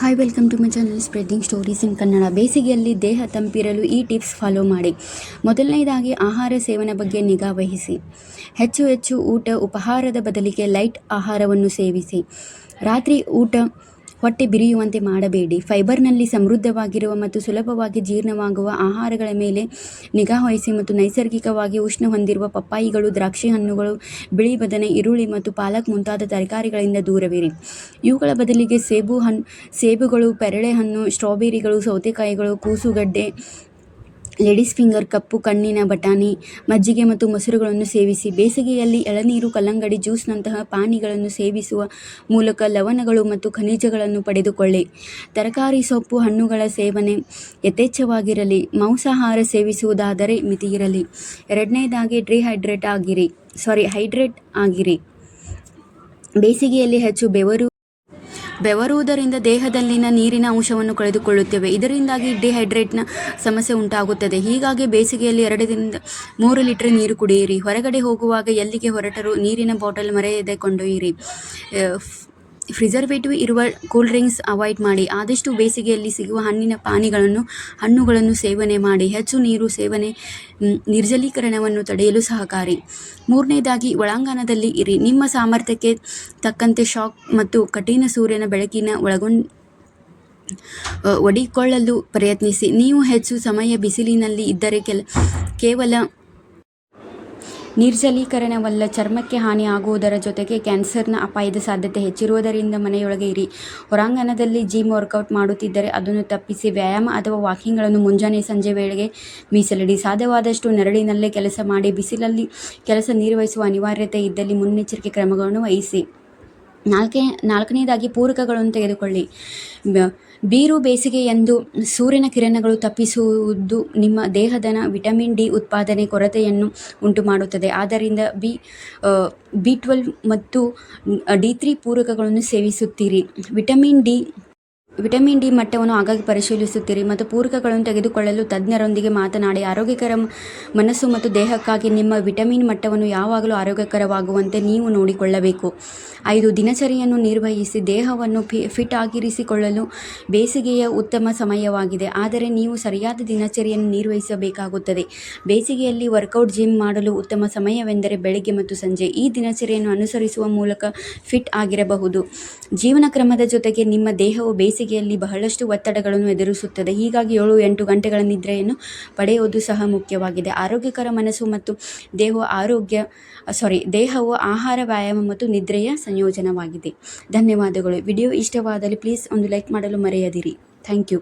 Hi welcome to my channel spreading stories in Kannada ಬೇಸಿಗೆಯಲ್ಲಿ ದೇಹ ತಂಪಿರಲು ಈ ಟಿಪ್ಸ್ ಫಾಲೋ ಮಾಡಿ. ಮೊದಲನೇದಾಗಿ ಆಹಾರ ಸೇವನೆ ಬಗ್ಗೆ ನಿಗಾ ವಹಿಸಿ. ಹೆಚ್ಚು ಹೆಚ್ಚು ಊಟ, ಉಪಹಾರದ ಬದಲಿಗೆ ಲೈಟ್ ಆಹಾರವನ್ನು ಸೇವಿಸಿ. ರಾತ್ರಿ ಊಟ ಹೊಟ್ಟೆ ಬಿರಿಯುವಂತೆ ಮಾಡಬೇಡಿ. ಫೈಬರ್ನಲ್ಲಿ ಸಮೃದ್ಧವಾಗಿರುವ ಮತ್ತು ಸುಲಭವಾಗಿ ಜೀರ್ಣವಾಗುವ ಆಹಾರಗಳ ಮೇಲೆ ನಿಗಾ ವಹಿಸಿ ಮತ್ತು ನೈಸರ್ಗಿಕವಾಗಿ ಉಷ್ಣ ಹೊಂದಿರುವ ಪಪ್ಪಾಯಿಗಳು, ದ್ರಾಕ್ಷಿ ಹಣ್ಣುಗಳು, ಬಿಳಿ ಬದನೆ, ಈರುಳ್ಳಿ ಮತ್ತು ಪಾಲಕ್ ಮುಂತಾದ ತರಕಾರಿಗಳಿಂದ ದೂರವಿರಿ. ಇವುಗಳ ಬದಲಿಗೆ ಸೇಬು ಹಣ್ಣು ಸೇಬುಗಳು ಪೆರಳೆಹಣ್ಣು ಸ್ಟ್ರಾಬೆರಿಗಳು, ಸೌತೆಕಾಯಿಗಳು ಕೂಸುಗಡ್ಡೆ ಲೇಡೀಸ್ ಫಿಂಗರ್ ಕಪ್ಪು, ಕಣ್ಣಿನ ಬಟಾಣಿ, ಮಜ್ಜಿಗೆ ಮತ್ತು ಮೊಸರುಗಳನ್ನು ಸೇವಿಸಿ. ಬೇಸಿಗೆಯಲ್ಲಿ ಎಳನೀರು, ಕಲ್ಲಂಗಡಿ, ಜ್ಯೂಸ್ನಂತಹ ಪಾನೀಯಗಳನ್ನು ಸೇವಿಸುವ ಮೂಲಕ ಲವಣಗಳು ಮತ್ತು ಖನಿಜಗಳನ್ನು ಪಡೆದುಕೊಳ್ಳಿ. ತರಕಾರಿ, ಸೊಪ್ಪು, ಹಣ್ಣುಗಳ ಸೇವನೆ ಯಥೇಚ್ಛವಾಗಿರಲಿ. ಮಾಂಸಾಹಾರ ಸೇವಿಸುವುದಾದರೆ ಮಿತಿಯಿರಲಿ. ಎರಡನೇದಾಗಿ ಡಿಹೈಡ್ರೇಟ್ ಆಗಿರಿ. ಸಾರಿ, ಹೈಡ್ರೇಟ್ ಆಗಿರಿ. ಬೇಸಿಗೆಯಲ್ಲಿ ಹೆಚ್ಚು ಬೆವರು ಬೆವರುವುದರಿಂದ ದೇಹದಲ್ಲಿನ ನೀರಿನ ಅಂಶವನ್ನು ಕಳೆದುಕೊಳ್ಳುತ್ತೇವೆ. ಇದರಿಂದಾಗಿ ಡಿಹೈಡ್ರೇಟ್ನ ಸಮಸ್ಯೆ ಉಂಟಾಗುತ್ತದೆ. ಹೀಗಾಗಿ ಬೇಸಿಗೆಯಲ್ಲಿ ಎರಡರಿಂದ ಮೂರು ಲೀಟರ್ ನೀರು ಕುಡಿಯಿರಿ. ಹೊರಗಡೆ ಹೋಗುವಾಗ ಎಲ್ಲಿಗೆ ಹೊರಟರೂ ನೀರಿನ ಬಾಟಲ್ ಮರೆಯದೆ ಕೊಂಡೊಯ್ಯಿರಿ. ಪ್ರಿಸರ್ವೇಟಿವ್ ಇರುವ ಕೂಲ್ ಡ್ರಿಂಕ್ಸ್ ಅವಾಯ್ಡ್ ಮಾಡಿ. ಆದಷ್ಟು ಬೇಸಿಗೆಯಲ್ಲಿ ಸಿಗುವ ಹಣ್ಣಿನ ಪಾನಿಗಳನ್ನು, ಹಣ್ಣುಗಳನ್ನು ಸೇವನೆ ಮಾಡಿ. ಹೆಚ್ಚು ನೀರು ಸೇವನೆ ನಿರ್ಜಲೀಕರಣವನ್ನು ತಡೆಯಲು ಸಹಕಾರಿ. ಮೂರನೇದಾಗಿ, ಒಳಾಂಗಣದಲ್ಲಿ ಇರಿ. ನಿಮ್ಮ ಸಾಮರ್ಥ್ಯಕ್ಕೆ ತಕ್ಕಂತೆ ಶಾಕ್ ಮತ್ತು ಕಠಿಣ ಸೂರ್ಯನ ಬೆಳಕಿನ ಒಳಗೊಂಡ ಒಡಿಕೊಳ್ಳಲು ಪ್ರಯತ್ನಿಸಿ. ನೀವು ಹೆಚ್ಚು ಸಮಯ ಬಿಸಿಲಿನಲ್ಲಿ ಇದ್ದರೆ ಕೆಲ, ಕೇವಲ ನಿರ್ಜಲೀಕರಣವಲ್ಲ, ಚರ್ಮಕ್ಕೆ ಹಾನಿ ಆಗುವುದರ ಜೊತೆಗೆ ಕ್ಯಾನ್ಸರ್ನ ಅಪಾಯದ ಸಾಧ್ಯತೆ ಹೆಚ್ಚಿರುವುದರಿಂದ ಮನೆಯೊಳಗೆ ಇರಿ. ಹೊರಾಂಗಣದಲ್ಲಿ ಜಿಮ್ ವರ್ಕೌಟ್ ಮಾಡುತ್ತಿದ್ದರೆ ಅದನ್ನು ತಪ್ಪಿಸಿ ವ್ಯಾಯಾಮ ಅಥವಾ ವಾಕಿಂಗ್ಗಳನ್ನು ಮುಂಜಾನೆ ಸಂಜೆ ವೇಳೆಗೆ ಮೀಸಲಿಡಿ. ಸಾಧ್ಯವಾದಷ್ಟು ನೆರಳಿನಲ್ಲೇ ಕೆಲಸ ಮಾಡಿ, ಬಿಸಿಲಲ್ಲಿ ಕೆಲಸ ನಿರ್ವಹಿಸುವ ಅನಿವಾರ್ಯತೆ ಇದ್ದಲ್ಲಿ ಮುನ್ನೆಚ್ಚರಿಕೆ ಕ್ರಮಗಳನ್ನು ವಹಿಸಿ. ನಾಲ್ಕೇ, ನಾಲ್ಕನೇದಾಗಿ ಪೂರಕಗಳನ್ನು ತೆಗೆದುಕೊಳ್ಳಿ. ಬೀರು ಬೇಸಿಗೆಯಂದು ಸೂರ್ಯನ ಕಿರಣಗಳು ತಪ್ಪಿಸುವುದು ನಿಮ್ಮ ದೇಹದನ ವಿಟಮಿನ್ ಡಿ ಉತ್ಪಾದನೆ ಕೊರತೆಯನ್ನು ಉಂಟು ಮಾಡುತ್ತದೆ ಆದ್ದರಿಂದ ಬಿ ಬಿ ಟ್ವೆಲ್ವ್ ಮತ್ತು ಡಿ ತ್ರೀ ಪೂರಕಗಳನ್ನು ಸೇವಿಸುತ್ತೀರಿ. ವಿಟಮಿನ್ ಡಿ ವಿಟಮಿನ್ ಡಿ ಮಟ್ಟವನ್ನು ಆಗಾಗ್ಗೆ ಪರಿಶೀಲಿಸುತ್ತೀರಿ ಮತ್ತು ಪೂರಕಗಳನ್ನು ತೆಗೆದುಕೊಳ್ಳಲು ತಜ್ಞರೊಂದಿಗೆ ಮಾತನಾಡಿ, ಆರೋಗ್ಯಕರ ಮನಸ್ಸು ಮತ್ತು ದೇಹಕ್ಕಾಗಿ ನಿಮ್ಮ ವಿಟಮಿನ್ ಮಟ್ಟವನ್ನು ಯಾವಾಗಲೂ ಆರೋಗ್ಯಕರವಾಗುವಂತೆ ನೀವು ನೋಡಿಕೊಳ್ಳಬೇಕು. ಐದು, ದಿನಚರಿಯನ್ನು ನಿರ್ವಹಿಸಿ ದೇಹವನ್ನು ಫಿಟ್ ಆಗಿರಿಸಿಕೊಳ್ಳಲು ಬೇಸಿಗೆಯ ಉತ್ತಮ ಸಮಯವಾಗಿದೆ, ಆದರೆ ನೀವು ಸರಿಯಾದ ದಿನಚರಿಯನ್ನು ನಿರ್ವಹಿಸಬೇಕಾಗುತ್ತದೆ. ಬೇಸಿಗೆಯಲ್ಲಿ ವರ್ಕೌಟ್ ಜಿಮ್ ಮಾಡಲು ಉತ್ತಮ ಸಮಯವೆಂದರೆ ಬೆಳಗ್ಗೆ ಮತ್ತು ಸಂಜೆ. ಈ ದಿನಚರಿಯನ್ನು ಅನುಸರಿಸುವ ಮೂಲಕ ಫಿಟ್ ಆಗಿರಬಹುದು. ಜೀವನ ಕ್ರಮದ ಜೊತೆಗೆ ನಿಮ್ಮ ದೇಹವು ಬೇಸಿಗೆಯಲ್ಲಿ ಬಹಳಷ್ಟು ಒತ್ತಡಗಳನ್ನು ಎದುರಿಸುತ್ತದೆ. ಹೀಗಾಗಿ ಏಳು ಎಂಟು ಗಂಟೆಗಳ ನಿದ್ರೆಯನ್ನು ಪಡೆಯುವುದು ಸಹ ಮುಖ್ಯವಾಗಿದೆ. ಆರೋಗ್ಯಕರ ಮನಸ್ಸು ಮತ್ತು ದೇಹ ಆರೋಗ್ಯ ಸಾರಿ ದೇಹವು ಆಹಾರ, ವ್ಯಾಯಾಮ ಮತ್ತು ನಿದ್ರೆಯ ಸಂಯೋಜನವಾಗಿದೆ. ಧನ್ಯವಾದಗಳು. ವಿಡಿಯೋ ಇಷ್ಟವಾದಲ್ಲಿ ಪ್ಲೀಸ್ ಒಂದು ಲೈಕ್ ಮಾಡಲು ಮರೆಯದಿರಿ. Thank you